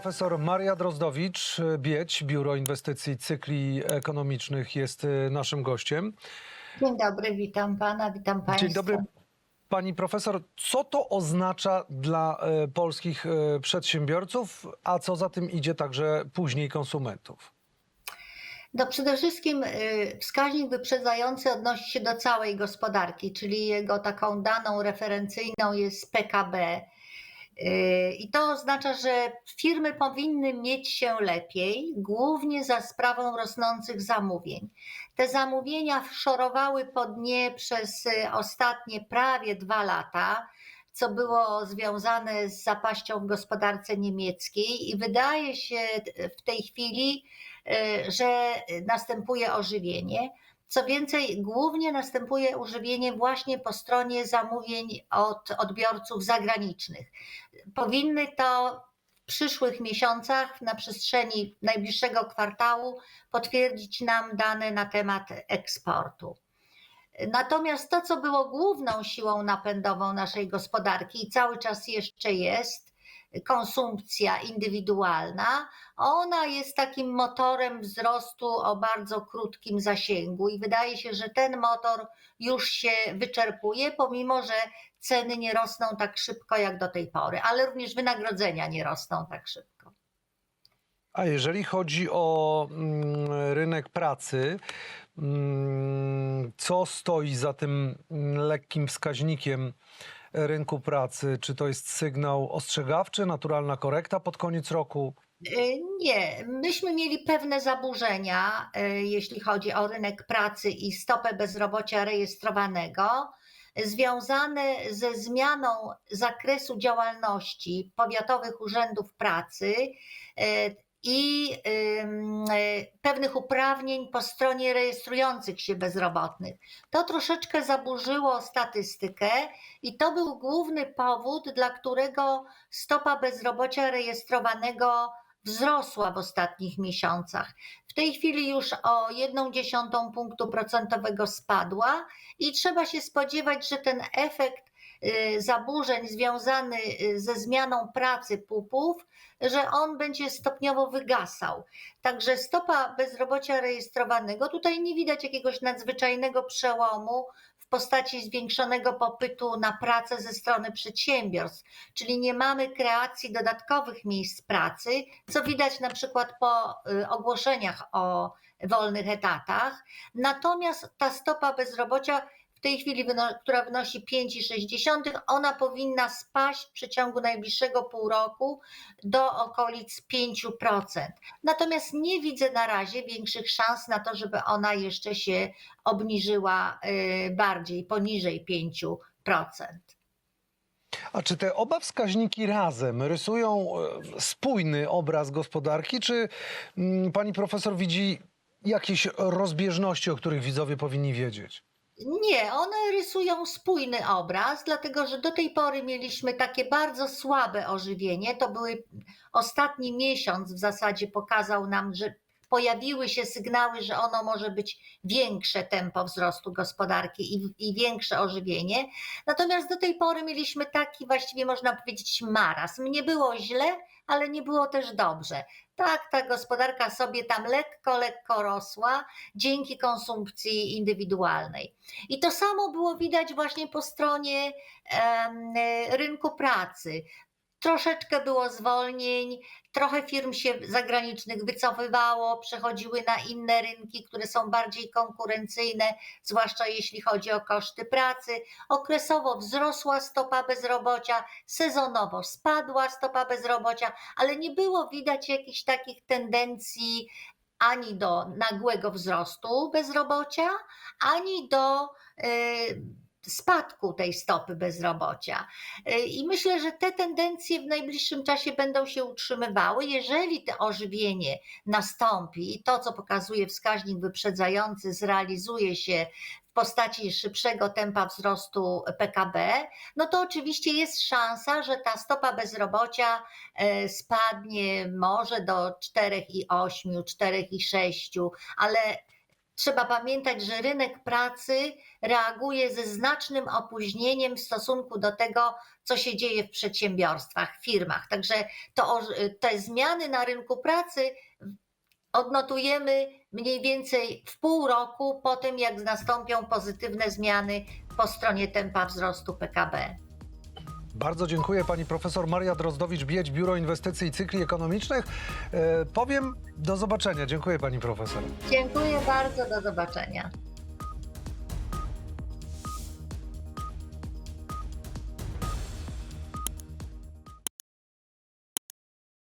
profesor Maria Drozdowicz, Bieć, Biuro Inwestycji Cykli Ekonomicznych jest y, naszym gościem. Dzień dobry, witam pana, witam państwa. Dzień dobry. Pani profesor, co to oznacza dla e, polskich przedsiębiorców, a co za tym idzie także później konsumentów? No przede wszystkim y, wskaźnik wyprzedzający odnosi się do całej gospodarki, czyli jego taką daną referencyjną jest PKB. I to oznacza, że firmy powinny mieć się lepiej, głównie za sprawą rosnących zamówień. Te zamówienia szorowały po dnie przez y, ostatnie prawie dwa lata, co było związane z zapaścią w gospodarce niemieckiej, i wydaje się w tej chwili, y, że następuje ożywienie. Co więcej, głównie następuje ożywienie właśnie po stronie zamówień od odbiorców zagranicznych. Powinny to w przyszłych miesiącach, na przestrzeni najbliższego kwartału, potwierdzić nam dane na temat eksportu. Natomiast to, co było główną siłą napędową naszej gospodarki i cały czas jeszcze jest, konsumpcja indywidualna, ona jest takim motorem wzrostu o bardzo krótkim zasięgu i wydaje się, że ten motor już się wyczerpuje, pomimo że ceny nie rosną tak szybko jak do tej pory, ale również wynagrodzenia nie rosną tak szybko. A jeżeli chodzi o mm, rynek pracy, mm, co stoi za tym lekkim wskaźnikiem rynku pracy? Czy to jest sygnał ostrzegawczy, naturalna korekta pod koniec roku? Y, Nie, myśmy mieli pewne zaburzenia, y, jeśli chodzi o rynek pracy i stopę bezrobocia rejestrowanego, związane ze zmianą zakresu działalności powiatowych urzędów pracy y, i y, pewnych uprawnień po stronie rejestrujących się bezrobotnych. To troszeczkę zaburzyło statystykę i to był główny powód, dla którego stopa bezrobocia rejestrowanego wzrosła w ostatnich miesiącach. W tej chwili już o 1,1 punktu procentowego spadła i trzeba się spodziewać, że ten efekt zaburzeń związany y, ze zmianą pracy pupów, że on będzie stopniowo wygasał. Także stopa bezrobocia rejestrowanego, tutaj nie widać jakiegoś nadzwyczajnego przełomu w postaci zwiększonego popytu na pracę ze strony przedsiębiorstw, czyli nie mamy kreacji dodatkowych miejsc pracy, co widać na przykład po y, ogłoszeniach o wolnych etatach. Natomiast ta stopa bezrobocia w tej chwili, która wynosi 5,6, ona powinna spaść w przeciągu najbliższego pół roku do okolic 5%. Natomiast nie widzę na razie większych szans na to, żeby ona jeszcze się obniżyła y, bardziej, poniżej 5%. A czy te oba wskaźniki razem rysują e, spójny obraz gospodarki, czy mm, pani profesor widzi jakieś rozbieżności, o których widzowie powinni wiedzieć? Nie, one rysują spójny obraz, dlatego że do tej pory mieliśmy takie bardzo słabe ożywienie. To były ostatni miesiąc w zasadzie pokazał nam, że pojawiły się sygnały, że ono może być większe tempo wzrostu gospodarki i, i większe ożywienie. Natomiast do tej pory mieliśmy taki właściwie można powiedzieć marazm. Nie było źle, ale nie było też dobrze. Tak, ta gospodarka sobie tam lekko, lekko rosła dzięki konsumpcji indywidualnej. I to samo było widać właśnie po stronie rynku pracy. Troszeczkę było zwolnień, trochę firm się zagranicznych wycofywało, przechodziły na inne rynki, które są bardziej konkurencyjne, zwłaszcza jeśli chodzi o koszty pracy. Okresowo wzrosła stopa bezrobocia, sezonowo spadła stopa bezrobocia, ale nie było widać jakichś takich tendencji ani do nagłego wzrostu bezrobocia, ani do y, spadku tej stopy bezrobocia. Y, I myślę, że te tendencje w najbliższym czasie będą się utrzymywały. Jeżeli to ożywienie nastąpi i to, co pokazuje wskaźnik wyprzedzający, zrealizuje się w postaci szybszego tempa wzrostu PKB, no to oczywiście jest szansa, że ta stopa bezrobocia e, spadnie może do 4,8, 4,6, ale trzeba pamiętać, że rynek pracy reaguje ze znacznym opóźnieniem w stosunku do tego, co się dzieje w przedsiębiorstwach, firmach. Także to, te zmiany na rynku pracy odnotujemy mniej więcej w pół roku po tym, jak nastąpią pozytywne zmiany po stronie tempa wzrostu PKB. Bardzo dziękuję pani profesor Maria Drozdowicz-Bieć, Biuro Inwestycji i Cykli Ekonomicznych. E, powiem do zobaczenia. Dziękuję pani profesor. Dziękuję bardzo, do zobaczenia.